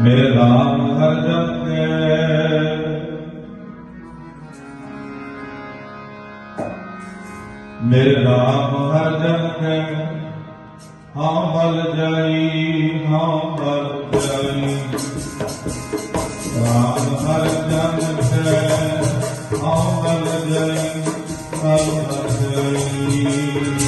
ਮੇਰੇ ਰਾਮ ਹਰ ਜਪੈ। ਮੇਰੇ ਰਾਮ ਹਰ ਜਪੈ। ਹਾਂ ਬਲ ਜਾਈ, ਹਾਂ ਬਲ ਜਾਈ। ਰਾਮ ਹਰ ਜਪੈ, ਹਾਂ ਬਲ ਜਾਈ, ਹਾਂ ਬਲ ਜਾਈ।